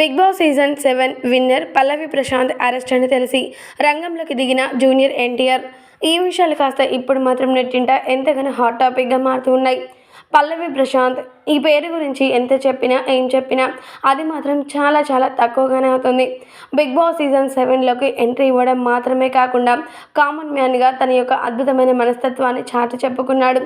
Bigg Boss season seven winner Pallavi Prashanth arrest అని తెలిసి రంగంలోకి దిగిన జూనియర్ ఎన్టీఆర్. ఈ విషయాలు కాస్త ఇప్పుడు మాత్రం నెట్టింట ఎంతగానో హాట్ టాపిక్గా మారుతూ ఉన్నాయి. పల్లవి ప్రశాంత్ ఈ పేరు గురించి ఎంత చెప్పినా ఏం చెప్పినా అది మాత్రం చాలా చాలా తక్కువగానే అవుతుంది. బిగ్ బాస్ సీజన్ సెవెన్లోకి ఎంట్రీ ఇవ్వడం మాత్రమే కాకుండా కామన్ మ్యాన్గా తన యొక్క అద్భుతమైన మనస్తత్వాన్ని చాటి చెప్పుకున్నాడు.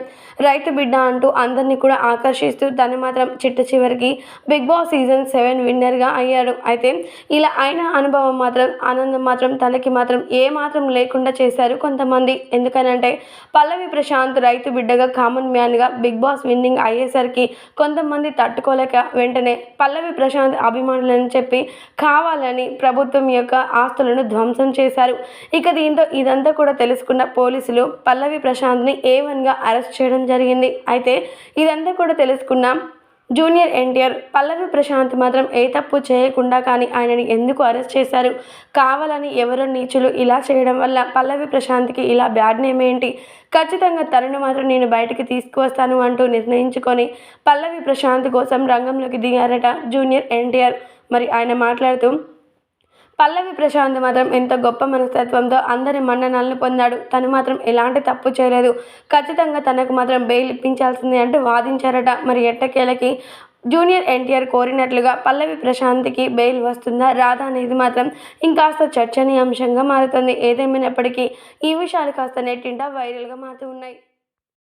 రైతు బిడ్డ అంటూ అందరినీ కూడా ఆకర్షిస్తూ తను మాత్రం చిట్ట చివరికి బిగ్ బాస్ సీజన్ సెవెన్ విన్నర్గా అయ్యాడు. అయితే ఇలా అయిన అనుభవం మాత్రం ఆనందం మాత్రం తనకి మాత్రం ఏ మాత్రం లేకుండా చేశారు కొంతమంది. ఎందుకనంటే పల్లవి ప్రశాంత్ రైతు బిడ్డగా కామన్ మ్యాన్గా బిగ్ బాస్ విన్నింగ్ అయ్యేసరికి కొంతమంది తట్టుకోలేక వెంటనే పల్లవి ప్రశాంత్ అభిమానులని చెప్పి కావాలని ప్రభుత్వం యొక్క ఆస్తులను ధ్వంసం చేశారు. ఇక దీంతో ఇదంతా కూడా తెలుసుకున్న పోలీసులు పల్లవి ప్రశాంత్ని ఏ వన్గా అరెస్ట్ చేయడం జరిగింది. అయితే ఇదంతా కూడా తెలుసుకున్న జూనియర్ ఎన్టీఆర్ పల్లవి ప్రశాంత్ మాత్రం ఏ తప్పు చేయకుండా కానీ ఆయనని ఎందుకు అరెస్ట్ చేశారు? కావాలని ఎవరో నీచులు ఇలా చేయడం వల్ల పల్లవి ప్రశాంత్కి ఇలా బ్యాడ్ నేమ్ ఏంటి? ఖచ్చితంగా తనను మాత్రం నేను బయటికి తీసుకువస్తాను అంటూ నిర్ణయించుకొని పల్లవి ప్రశాంత్ కోసం రంగంలోకి దిగారట జూనియర్ ఎన్టీఆర్. మరి ఆయన మాట్లాడుతూ పల్లవి ప్రశాంత్ మాత్రం ఎంత గొప్ప మనస్తత్వంతో అందరి మన్ననల్ని పొందాడు. తను మాత్రం ఎలాంటి తప్పు చేయలేదు. ఖచ్చితంగా తనకు మాత్రం బెయిల్ ఇప్పించాల్సిందే అంటూ వాదించారట. మరి ఎట్టకేలకి? జూనియర్ ఎన్టీఆర్ కోరినట్లుగా పల్లవి ప్రశాంత్కి బెయిల్ వస్తుందా? రాదా అనేది మాత్రం ఇంకాస్త చర్చనీయాంశంగా మారుతుంది. ఏదేమైనప్పటికీ ఈ విషయాలు కాస్త నెట్టింట వైరల్గా మారుతూ ఉన్నాయి.